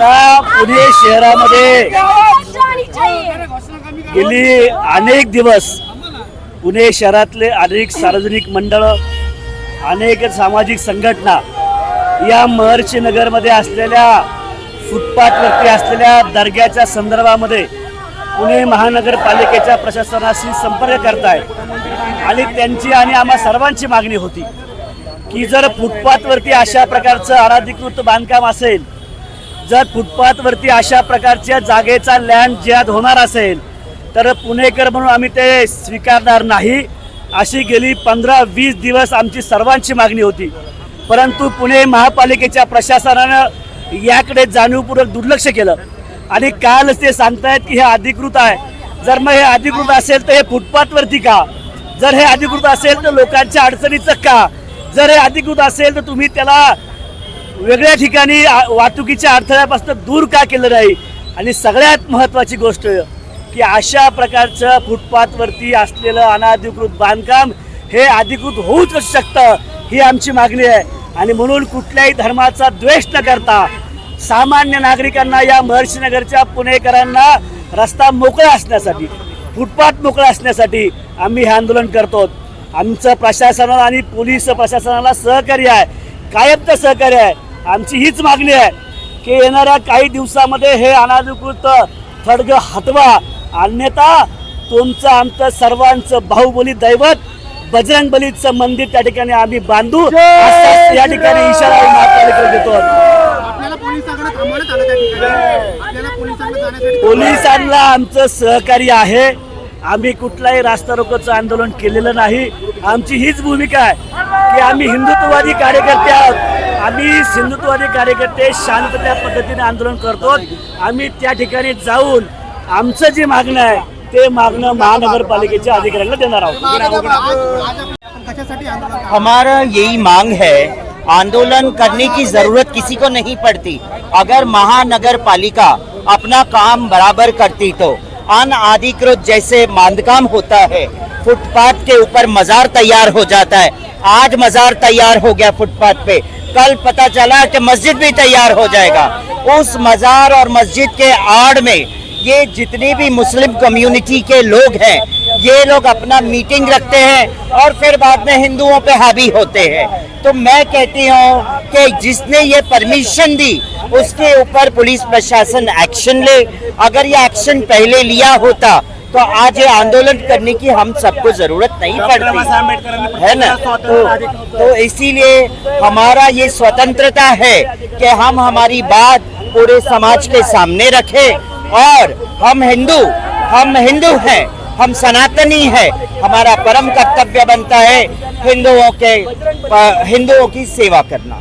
पुणे शहरामध्ये गेली अनेक दिवस पुणे शहरातले अनेक सार्वजनिक मंडळ अनेक सामाजिक संघटना या महर्षी नगरमध्ये असलेल्या फुटपाथवरती असलेल्या दर्ग्याच्या संदर्भामध्ये पुणे महानगरपालिकेच्या प्रशासनाशी संपर्क करताय आणि त्यांची आणि आम्हा सर्वांची मागणी होती की जर फुटपाथवरती अशा प्रकारचं अनाधिकृत बांधकाम असेल जर फुटपाथवरती अशा प्रकारच्या जागेचा लँड ज्यात होणार असेल तर पुणेकर म्हणून आम्ही ते स्वीकारणार नाही. अशी गेली पंधरा वीस दिवस आमची सर्वांची मागणी होती. परंतु पुणे महापालिकेच्या प्रशासनानं याकडे जाणीवपूर्वक दुर्लक्ष केलं. आणि कालच ते सांगतायत की हे अधिकृत आहे. जर मग हे अधिकृत असेल तर हे फुटपाथवरती का? जर हे अधिकृत असेल तर लोकांच्या अडचणीचं का? जर हे अधिकृत असेल तर तुम्ही त्याला वेगळ्या ठिकाणी वाहतुकीच्या अडथळ्यापासून दूर का केलं नाही? आणि सगळ्यात महत्त्वाची गोष्ट की अशा प्रकारचं फुटपाथवरती असलेलं अनाधिकृत बांधकाम हे अधिकृत होऊच शकतं ही आमची मागणी आहे. आणि म्हणून कुठल्याही धर्माचा द्वेष न करता सामान्य नागरिकांना या महर्षीनगरच्या पुणेकरांना रस्ता मोकळा असण्यासाठी फुटपाथ मोकळा असण्यासाठी आम्ही हे आंदोलन करतो. आमचं प्रशासनाला आणि पोलीस प्रशासनाला सहकार्य आहे कायमचं सहकार्य आहे. आमची हीच मागणी आहे की येणाऱ्या काही दिवसामध्ये हे अनाधिकृत थडग हटवा. अन्यथा तुमचं आमचं सर्वांचं बाहुबली दैवत बजरंग बलीचं मंदिर त्या ठिकाणी आम्ही बांधू. असा या ठिकाणी इशारा महापालिकेला देतो पोलिसांना आमचं सहकार्य आहे. आम्ही कुठलाही रास्ता रोकोचं आंदोलन केलेलं नाही. आमची हीच भूमिका आहे की आम्ही हिंदुत्ववादी कार्यकर्ते आहोत. आम्ही सिंधुत्ववादी कार्यकर्ते शांतत्या पद्धतीने आंदोलन करतो. आम्ही त्या ठिकाणी जाऊन आमचं जे मागणं आहे ते मागणं महानगरपालिकेच्या अधिकाऱ्यांना देणार आहोत. हमारा यही मांग है आंदोलन करने की जरूरत किसी को नहीं पड़ती। अगर महानगर पालिका अपना काम बराबर करती तो अनधिकृत जैसे मांदकाम होता है फुटपाथ के ऊपर मजार तैयार हो जाता है। आज मजार तैयार हो गया फुटपाथ पे। कल पता चला कि मस्जिद भी तैयार हो जाएगा। उस मजार और मस्जिद के आड़ में ये जितनी भी मुस्लिम कम्युनिटी के लोग हैं, ये लोग अपना मीटिंग रखते हैं और फिर बाद में हिंदुओं पे हावी होते हैं। तो मैं कहती हूँ कि जिसने ये परमिशन दी, उसके ऊपर पुलिस प्रशासन एक्शन ले। अगर ये एक्शन पहले लिया होता तो आज ये आंदोलन करने की हम सबको ज़रूरत नहीं पड़ती। है ना? तो, तो इसीलिए हमारा ये स्वतंत्रता है कि हम हमारी बात पूरे समाज के सामने रखें और हम हिंदू हम हिंदू हैं हम सनातनी है हमारा परम कर्तव्य बनता है हिंदुओं के हिंदुओं की सेवा करना।